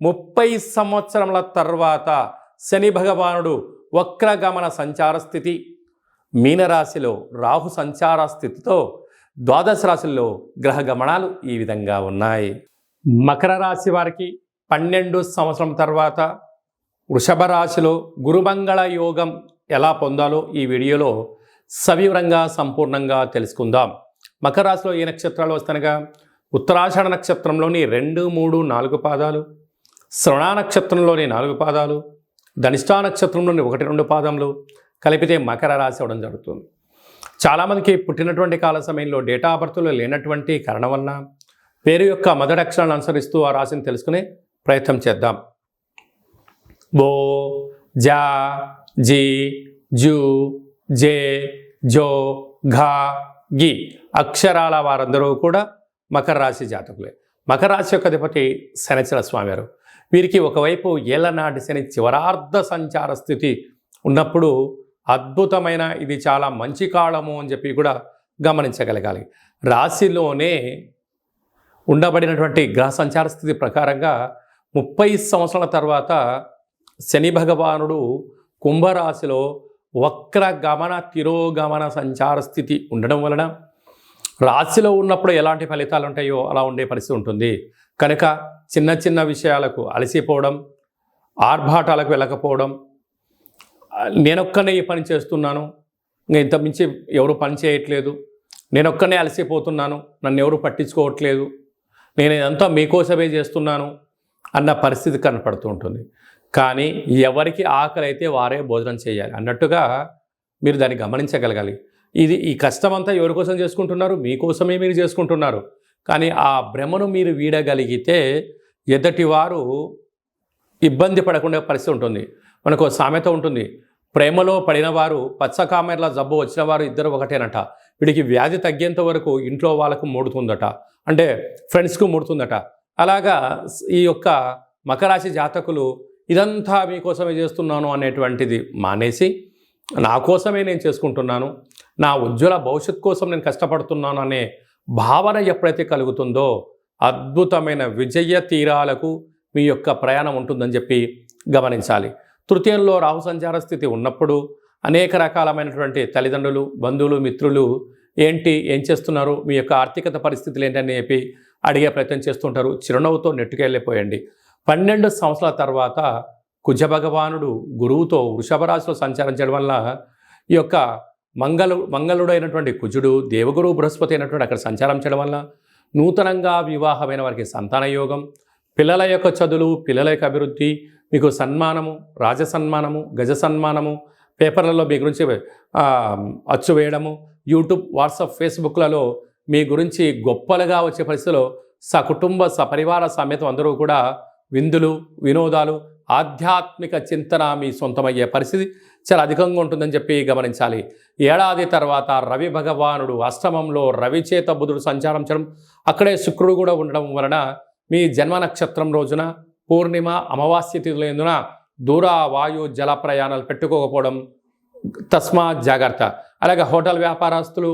ముప్పై సంవత్సరముల తర్వాత శని భగవానుడు వక్రగమన సంచార స్థితి. మీనరాశిలో రాహు సంచార స్థితితో ద్వాదశ రాశుల్లో గ్రహ గమనాలు ఈ విధంగా ఉన్నాయి. మకర రాశి వారికి పన్నెండు సంవత్సరం తర్వాత వృషభ రాశిలో గురుమంగళ యోగం ఎలా పొందాలో ఈ వీడియోలో సవివరంగా సంపూర్ణంగా తెలుసుకుందాం. మకర రాశిలో ఏ నక్షత్రాలు వస్తానగా ఉత్తరాషాఢ నక్షత్రంలోని రెండు మూడు నాలుగు పాదాలు శ్రవణ నక్షత్రంలోని నాలుగు పాదాలు ధనిష్టా నక్షత్రంలోని ఒకటి రెండు పాదములు కలిపితే మకర రాశి అవడం జరుగుతుంది. చాలామందికి పుట్టినటువంటి కాల సమయంలో డేటా ఆఫ్ బర్త్లో లేనటువంటి కారణం వలన పేరు యొక్క మొదటి అక్షరాలను అనుసరిస్తూ ఆ రాశిని తెలుసుకునే ప్రయత్నం చేద్దాం. బో జా జీ జూ జే జో ఘా గి అక్షరాల వారందరూ కూడా మకర రాశి జాతకులే. మకర రాశి యొక్క అధిపతి శనిచర స్వామివారు. వీరికి ఒకవైపు ఏళ్ళనాటి శని చివరార్ధ సంచార స్థితి ఉన్నప్పుడు అద్భుతమైన ఇది చాలా మంచి కాలము అని చెప్పి కూడా గమనించగలగాలి. రాశిలోనే ఉండబడినటువంటి గ్రహ సంచార స్థితి ప్రకారంగా ముప్పై సంవత్సరాల తర్వాత శని భగవానుడు కుంభరాశిలో వక్ర గమన తిరోగమన సంచార స్థితి ఉండడం వలన రాశిలో ఉన్నప్పుడు ఎలాంటి ఫలితాలు ఉంటాయో అలా ఉండే పరిస్థితి ఉంటుంది. కనుక చిన్న చిన్న విషయాలకు అలసిపోవడం ఆర్భాటాలకు వెళ్ళకపోవడం నేనొక్కనే ఈ పని చేస్తున్నాను ఇంత మించి ఎవరు పని చేయట్లేదు నేనొక్కనే అలసిపోతున్నాను నన్ను ఎవరు పట్టించుకోవట్లేదు నేను ఇదంతా మీకోసమే చేస్తున్నాను అన్న పరిస్థితి కనపడుతూ ఉంటుంది. కానీ ఎవరికి ఆకలి అయితే వారే భోజనం చేయాలి. అన్నట్టుగా మీరు దాన్ని గమనించగలగాలి. ఇది ఈ కష్టం అంతా ఎవరి కోసం చేసుకుంటున్నారు? మీకోసమే మీరు చేసుకుంటున్నారు. కానీ ఆ భ్రమను మీరు వీడగలిగితే ఎదటి వారు ఇబ్బంది పడకుండా పరిస్థితి ఉంటుంది. మనకు ఒక సామెత ఉంటుంది. ప్రేమలో పడిన వారు పచ్చకామెర్ల జబ్బు వచ్చిన వారు ఇద్దరు ఒకటేనట. వీడికి వ్యాధి తగ్గేంత వరకు ఇంట్లో వాళ్ళకు ముడుతుందట. అంటే ఫ్రెండ్స్కు ముడుతుందట. అలాగా ఈ యొక్క మకరాశి జాతకులు ఇదంతా మీకోసమే చేస్తున్నాను అనేటువంటిది మానేసి నా కోసమే నేను చేసుకుంటున్నాను. నా ఉజ్వల భవిష్యత్ కోసం నేను కష్టపడుతున్నాను అనే భావన ఎప్పుడైతే కలుగుతుందో అద్భుతమైన విజయ తీరాలకు మీ యొక్క ప్రయాణం ఉంటుందని చెప్పి గమనించాలి. తృతీయంలో రాహు సంచార స్థితి ఉన్నప్పుడు అనేక రకాలమైనటువంటి తల్లిదండ్రులు బంధువులు మిత్రులు ఏంటి ఏం చేస్తున్నారు మీ యొక్క ఆర్థికత పరిస్థితులు ఏంటని చెప్పి అడిగే ప్రయత్నం చేస్తుంటారు. చిరునవ్వుతో నెట్టుకెళ్ళిపోయండి. పన్నెండు సంవత్సరాల తర్వాత కుజ భగవానుడు గురువుతో వృషభ రాశిలో చేయడం వల్ల ఈ యొక్క మంగళు మంగళుడైనటువంటి కుజుడు దేవగురు బృహస్పతి అయినటువంటి అక్కడ సంచారం చేయడం వల్ల నూతనంగా వివాహమైన వారికి సంతాన యోగం పిల్లల యొక్క చదువులు పిల్లల యొక్క అభివృద్ధి మీకు సన్మానము రాజ సన్మానము గజ సన్మానము పేపర్లలో మీ గురించి అచ్చు వేయడము యూట్యూబ్ వాట్సాప్ ఫేస్బుక్లలో మీ గురించి గొప్పలుగా వచ్చే పరిస్థితిలో సకుటుంబ సపరివార సమేతం అందరూ కూడా విందులు వినోదాలు ఆధ్యాత్మిక చింతన మీ సొంతమయ్యే పరిస్థితి. చాలా అధికంగా ఉంటుందని చెప్పి గమనించాలి. ఏడాది తర్వాత రవి భగవానుడు అష్టమంలో రవిచేత బుధుడు సంచారం చేయడం అక్కడే శుక్రుడు కూడా ఉండడం వలన మీ జన్మ నక్షత్రం రోజున పూర్ణిమ అమావాస్య తిథులందున దూర వాయు జల ప్రయాణాలు పెట్టుకోకపోవడం తస్మాత్ జాగ్రత్త. అలాగే హోటల్ వ్యాపారస్తులు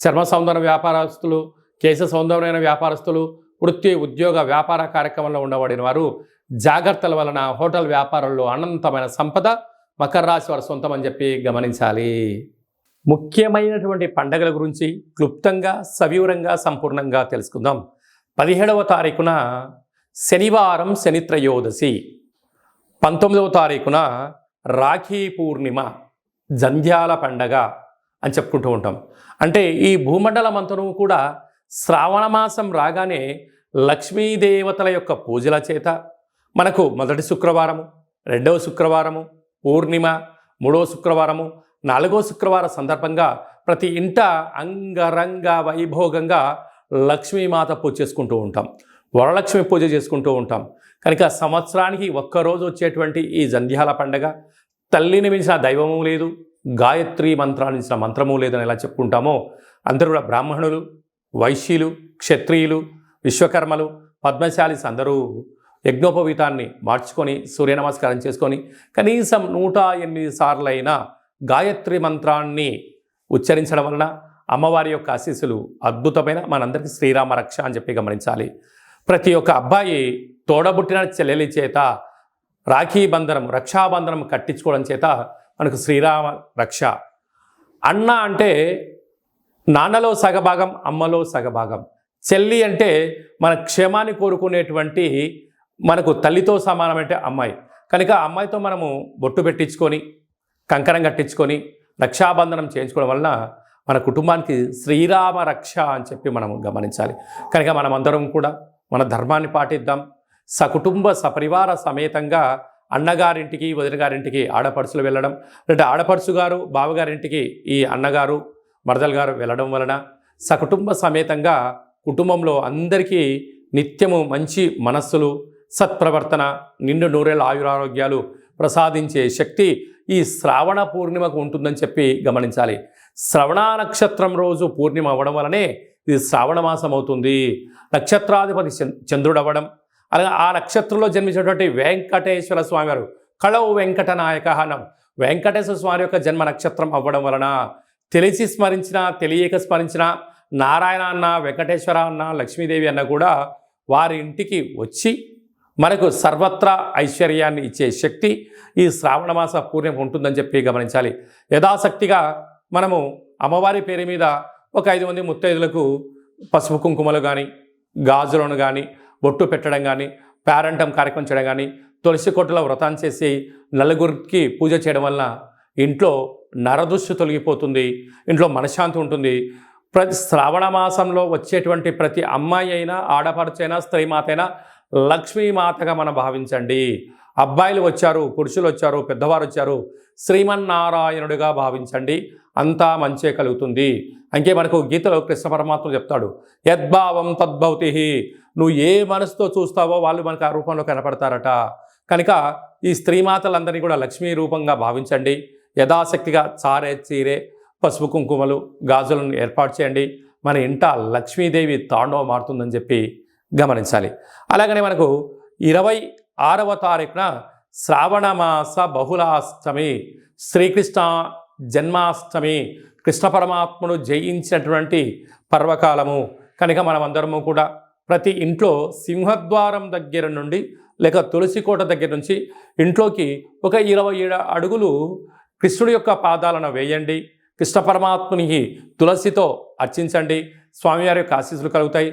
చర్మ సౌందర్య వ్యాపారస్తులు కేశ సౌందర్యమైన వ్యాపారస్తులు వృత్తి ఉద్యోగ వ్యాపార కార్యక్రమంలో ఉండబడిన వారు జాగ్రత్తల వలన హోటల్ వ్యాపారంలో అనంతమైన సంపద మకర రాశి వారి సొంతం అని చెప్పి గమనించాలి. ముఖ్యమైనటువంటి పండగల గురించి క్లుప్తంగా సవివరంగా సంపూర్ణంగా తెలుసుకుందాం. పదిహేడవ తారీఖున శనివారం శనిత్రయోదశి పంతొమ్మిదవ తారీఖున రాఖీ పూర్ణిమ జంధ్యాల పండగ అని చెప్పుకుంటూ ఉంటాం. అంటే ఈ భూమండలం అంతను కూడా శ్రావణ మాసం రాగానే లక్ష్మీదేవతల యొక్క పూజల చేత మనకు మొదటి శుక్రవారము రెండవ శుక్రవారము పూర్ణిమ మూడో శుక్రవారము నాలుగో శుక్రవార సందర్భంగా ప్రతి ఇంట అంగరంగ వైభోగంగా లక్ష్మీమాత పూజ చేసుకుంటూ ఉంటాం. వరలక్ష్మి పూజ చేసుకుంటూ ఉంటాం. కనుక సంవత్సరానికి ఒక్కరోజు వచ్చేటువంటి ఈ జంధ్యాల పండగ తల్లిని మించిన దైవము లేదు గాయత్రి మంత్రాన్ని ఇచ్చిన మంత్రము లేదని ఎలా చెప్పుకుంటామో అందరూ కూడా బ్రాహ్మణులు వైశ్యులు క్షత్రియులు విశ్వకర్మలు పద్మశాలిస్ అందరూ యజ్ఞోపవీతాన్ని మార్చుకొని సూర్య నమస్కారం చేసుకొని కనీసం నూట ఎనిమిది సార్లైనా గాయత్రి మంత్రాన్ని ఉచ్చరించడం వలన అమ్మవారి యొక్క ఆశీస్సులు అద్భుతమైన మనందరికీ శ్రీరామ రక్ష అని చెప్పి గమనించాలి. ప్రతి ఒక్క అబ్బాయి తోడబుట్టిన చెల్లెలి చేత రాఖీ బంధనం రక్షాబంధనం కట్టించుకోవడం చేత మనకు శ్రీరామ రక్ష. అన్న అంటే నాన్నలో సగభాగం అమ్మలో సగభాగం. చెల్లి అంటే మన క్షేమాన్ని కోరుకునేటువంటి మనకు తల్లితో సమానమంటే అమ్మాయి. కనుక అమ్మాయితో మనము బొట్టు పెట్టించుకొని కంకణం కట్టించుకొని రక్షాబంధనం చేయించుకోవడం వలన మన కుటుంబానికి శ్రీరామ రక్ష అని చెప్పి మనం గమనించాలి. కనుక మనం అందరం కూడా మన ధర్మాన్ని పాటిద్దాం. సకుటుంబ సపరివార సమేతంగా అన్నగారింటికి వదినగారింటికి ఆడపడుచులు వెళ్ళడం లేదా ఆడపడుచు గారు బావగారింటికి ఈ అన్నగారు మరదలు గారు వెళ్ళడం వలన సకుటుంబ సమేతంగా కుటుంబంలో అందరికీ నిత్యము మంచి మనస్సులు సత్ప్రవర్తన నిండు నూరేళ్ళ ఆయురారోగ్యాలు ప్రసాదించే శక్తి ఈ శ్రావణ పూర్ణిమకు ఉంటుందని చెప్పి గమనించాలి. శ్రవణ నక్షత్రం రోజు పూర్ణిమ అవ్వడం వలనే ఇది శ్రావణ మాసం అవుతుంది. నక్షత్రాధిపతి చంద్రుడు అవ్వడం అలాగే ఆ నక్షత్రంలో జన్మించినటువంటి వెంకటేశ్వర స్వామి వారు కళవు వెంకట నాయక అనం వెంకటేశ్వర స్వామి యొక్క జన్మ నక్షత్రం అవ్వడం వలన తెలిసి స్మరించిన తెలియక స్మరించిన నారాయణ అన్న వెంకటేశ్వర అన్న లక్ష్మీదేవి అన్న కూడా వారి ఇంటికి వచ్చి మనకు సర్వత్రా ఐశ్వర్యాన్ని ఇచ్చే శక్తి ఈ శ్రావణ మాస ఉంటుందని చెప్పి గమనించాలి. యథాశక్తిగా మనము అమ్మవారి పేరు మీద ఒక ఐదు మంది ముత్తైదులకు పసుపు కుంకుమలు కానీ గాజులను కానీ బొట్టు పెట్టడం కానీ పేరంటం కార్యక్రమం చేయడం కానీ తులసి కొట్టులో వ్రతం చేసి నలుగురికి పూజ చేయడం వలన ఇంట్లో నరదృష్టి తొలగిపోతుంది ఇంట్లో మనశ్శాంతి ఉంటుంది. ప్రతి శ్రావణ మాసంలో వచ్చేటువంటి ప్రతి అమ్మాయి అయినా ఆడపడుచైనా స్త్రీమాత అయినా లక్ష్మీమాతగా మనం భావించండి. అబ్బాయిలు వచ్చారు పురుషులు వచ్చారు పెద్దవారు వచ్చారు శ్రీమన్నారాయణుడిగా భావించండి. అంతా మంచే కలుగుతుంది. అంకే మనకు గీతలో కృష్ణ పరమాత్మ చెప్తాడు యద్భావం తద్భవతి నువ్వు ఏ మనసుతో చూస్తావో వాళ్ళు మనకు ఆ రూపంలో కనపడతారట. కనుక ఈ స్త్రీమాతలందరినీ కూడా లక్ష్మీ రూపంగా భావించండి. యథాశక్తిగా చారే చీరే పసుపు కుంకుమలు గాజులను ఏర్పాటు చేయండి. మన ఇంట లక్ష్మీదేవి తాండవ మారుతుందని చెప్పి గమనించాలి. అలాగనే మనకు ఇరవై ఆరవ తారీఖున శ్రావణమాస బహుళాష్టమి శ్రీకృష్ణ జన్మాష్టమి కృష్ణ పరమాత్మను జయించినటువంటి పర్వకాలము. కనుక మనమందరము కూడా ప్రతి ఇంట్లో సింహద్వారం దగ్గర నుండి లేక తులసి కోట దగ్గర నుంచి ఇంట్లోకి ఒక ఇరవై ఏడు అడుగులు కృష్ణుడి యొక్క పాదాలను వేయండి. కృష్ణ పరమాత్మునికి తులసితో అర్చించండి. స్వామివారి యొక్క ఆశీస్సులు కలుగుతాయి.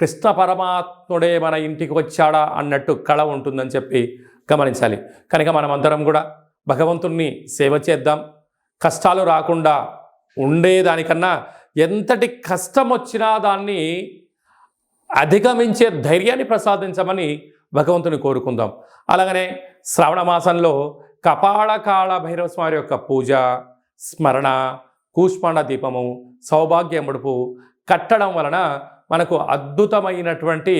కృష్ణ పరమాత్ముడే మన ఇంటికి వచ్చాడా అన్నట్టు కళ ఉంటుందని చెప్పి గమనించాలి. కనుక మనమందరం కూడా భగవంతుణ్ణి సేవ చేద్దాం. కష్టాలు రాకుండా ఉండేదానికన్నా ఎంతటి కష్టం వచ్చినా దాన్ని అధిగమించే ధైర్యాన్ని ప్రసాదించమని భగవంతుని కోరుకుందాం. అలాగనే శ్రావణ మాసంలో కపాళకాళ భైరవ స్వామి యొక్క పూజ స్మరణ కూష్మాండ దీపము సౌభాగ్య ముడుపు కట్టడం వలన మనకు అద్భుతమైనటువంటి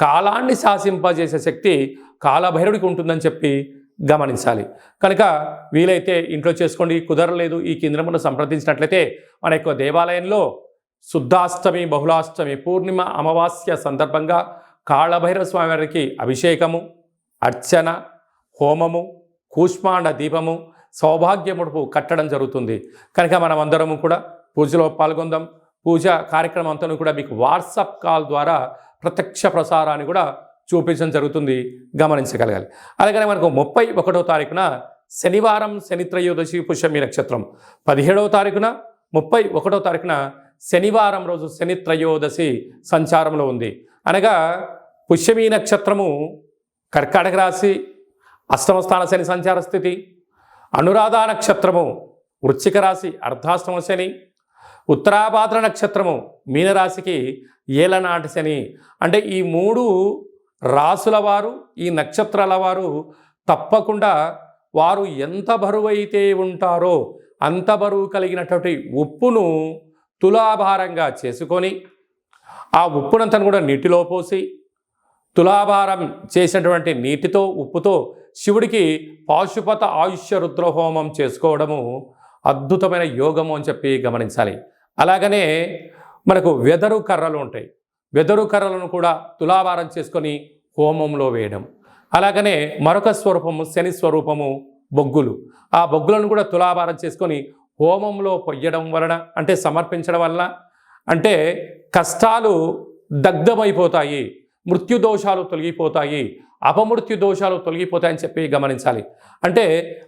కాలాన్ని శాసింపజేసే శక్తి కాలభైరుడికి ఉంటుందని చెప్పి గమనించాలి. కనుక వీలైతే ఇంట్లో చేసుకోండి కుదరలేదు ఈ కేంద్రమును సంప్రదించినట్లయితే మన యొక్క దేవాలయంలో శుద్ధాష్టమి బహుళాష్టమి పూర్ణిమ అమావాస్య సందర్భంగా కాళభైరవ స్వామి వారికి అభిషేకము అర్చన హోమము కూష్మాండ దీపము సౌభాగ్యముడుపు కట్టడం జరుగుతుంది. కనుక మనం అందరము కూడా పూజలో పాల్గొందాం. పూజ కార్యక్రమం అంతా కూడా మీకు వాట్సాప్ కాల్ ద్వారా ప్రత్యక్ష ప్రసారాన్ని కూడా చూపించడం జరుగుతుంది. గమనించగలగాలి. అలాగనే మనకు ముప్పై ఒకటో తారీఖున శనివారం శనిత్రయోదశి పుష్యమి నక్షత్రం. పదిహేడవ తారీఖున ముప్పై ఒకటో తారీఖున శనివారం రోజు శనిత్రయోదశి సంచారంలో ఉంది. అనగా పుష్యమి నక్షత్రము కర్కాటక రాశి అష్టమస్థాన శని సంచార స్థితి అనురాధ నక్షత్రము వృశ్చిక రాశి అర్ధాష్టమ శని ఉత్తరాభాద్ర నక్షత్రము మీనరాశికి ఏలనాటి శని. అంటే ఈ మూడు రాసుల వారు ఈ నక్షత్రాల వారు తప్పకుండా వారు ఎంత బరువైతే ఉంటారో అంత బరువు కలిగినటువంటి ఉప్పును తులాభారంగా చేసుకొని ఆ ఉప్పునంతను కూడా నీటిలో పోసి తులాభారం చేసినటువంటి నీటితో ఉప్పుతో శివుడికి పాశుపత ఆయుష్య రుద్రహోమం చేసుకోవడము అద్భుతమైన యోగము అని చెప్పి గమనించాలి. అలాగనే మనకు వెదరు కర్రలు ఉంటాయి. వెదరు కర్రలను కూడా తులాభారం చేసుకొని హోమంలో వేయడం. అలాగనే మరొక స్వరూపము శని స్వరూపము బొగ్గులు. ఆ బొగ్గులను కూడా తులాభారం చేసుకొని హోమంలో పొయ్యడం వలన అంటే సమర్పించడం వలన అంటే కష్టాలు దగ్ధమైపోతాయి. మృత్యు దోషాలు తొలగిపోతాయి. అపమృత్యు దోషాలు తొలగిపోతాయని చెప్పి గమనించాలి. అంటే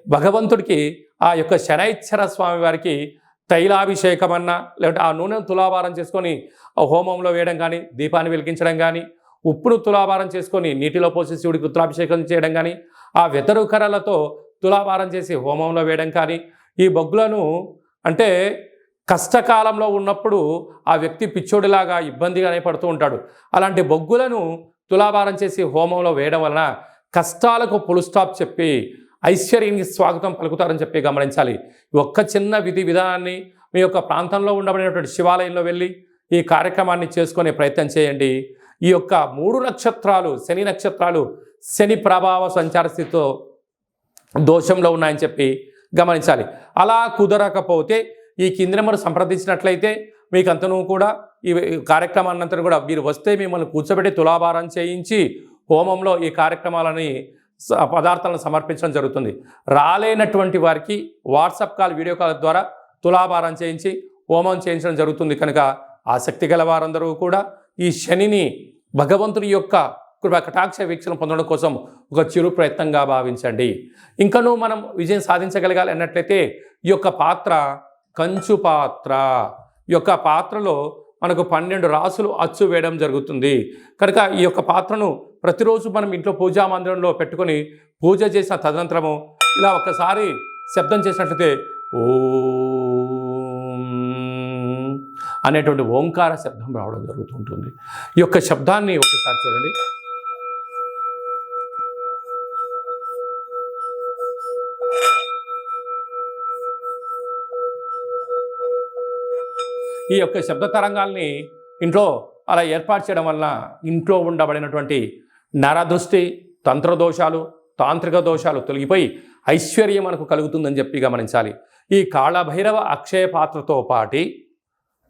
భగవంతుడికి ఆ యొక్క శనైశ్వర స్వామి వారికి తైలాభిషేకం అన్నా లేదంటే ఆ నూనెను తులాభారం చేసుకొని ఆ హోమంలో వేయడం కానీ దీపాన్ని వెలిగించడం కానీ ఉప్పును తులాభారం చేసుకొని నీటిలో పోసి శివుడికి రుద్రాభిషేకం చేయడం కానీ ఆ వెతరు కర్రలతో తులాభారం చేసి హోమంలో వేయడం కానీ ఈ బొగ్గులను అంటే కష్టకాలంలో ఉన్నప్పుడు ఆ వ్యక్తి పిచ్చోడిలాగా ఇబ్బందిగానే పడుతూ ఉంటాడు. అలాంటి బొగ్గులను తులాభారం చేసి హోమంలో వేయడం వలన కష్టాలకు పులుస్టాప్ చెప్పి ఐశ్వర్యానికి స్వాగతం పలుకుతారని చెప్పి గమనించాలి. ఒక్క చిన్న విధి విధానాన్ని మీ యొక్క ప్రాంతంలో ఉండబడినటువంటి శివాలయంలో వెళ్ళి ఈ కార్యక్రమాన్ని చేసుకునే ప్రయత్నం చేయండి. ఈ యొక్క మూడు నక్షత్రాలు శని నక్షత్రాలు శని ప్రభావ సంచార స్థితితో దోషంలో ఉన్నాయని చెప్పి గమనించాలి. అలా కుదరకపోతే ఈ కింది నెంబర్ సంప్రదించినట్లయితే మీకు అంతను కూడా ఈ కార్యక్రమాన్నంతా కూడా మీరు వస్తే మిమ్మల్ని కూర్చోబెట్టి తులాభారం చేయించి హోమంలో ఈ కార్యక్రమాలని పదార్థాలను సమర్పించడం జరుగుతుంది. రాలేనటువంటి వారికి వాట్సాప్ కాల్ వీడియో కాల్ ద్వారా తులాభారం చేయించి హోమం చేయించడం జరుగుతుంది. కనుక ఆసక్తి గల వారందరూ కూడా ఈ శనిని భగవంతుని యొక్క కృప కటాక్ష వీక్షణ పొందడం కోసం ఒక చిరు ప్రయత్నంగా భావించండి. ఇంకనూ మనం విజయం సాధించగలగాలి అన్నట్లయితే ఈ యొక్క పాత్ర కంచు పాత్ర. ఈ యొక్క పాత్రలో మనకు పన్నెండు రాసులు అచ్చు వేయడం జరుగుతుంది. కనుక ఈ యొక్క పాత్రను ప్రతిరోజు మనం ఇంట్లో పూజా మందిరంలో పెట్టుకొని పూజ చేసిన తదనంతరము ఇలా ఒక్కసారి శబ్దం చేసినట్లయితే ఓ అనేటువంటి ఓంకార శబ్దం రావడం జరుగుతుంటుంది. ఈ యొక్క శబ్దాన్ని ఒకసారి చూడండి. ఈ యొక్క శబ్ద తరంగాల్ని ఇంట్లో అలా ఏర్పాటు చేయడం వలన ఇంట్లో ఉండబడినటువంటి నరదృష్టి తంత్రదోషాలు తాంత్రిక దోషాలు తొలగిపోయి ఐశ్వర్యం మనకు కలుగుతుందని చెప్పి గమనించాలి. ఈ కాళభైరవ అక్షయ పాత్రతో పాటి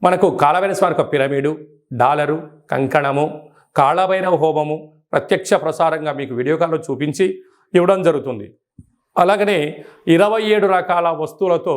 మనకు కాళభైరవ స్వామి యొక్క పిరమిడు డాలరు కంకణము కాళభైరవ హోమము ప్రత్యక్ష ప్రసారంగా మీకు వీడియో కాల్లో చూపించి ఇవ్వడం జరుగుతుంది. అలాగనే ఇరవై ఏడు రకాల వస్తువులతో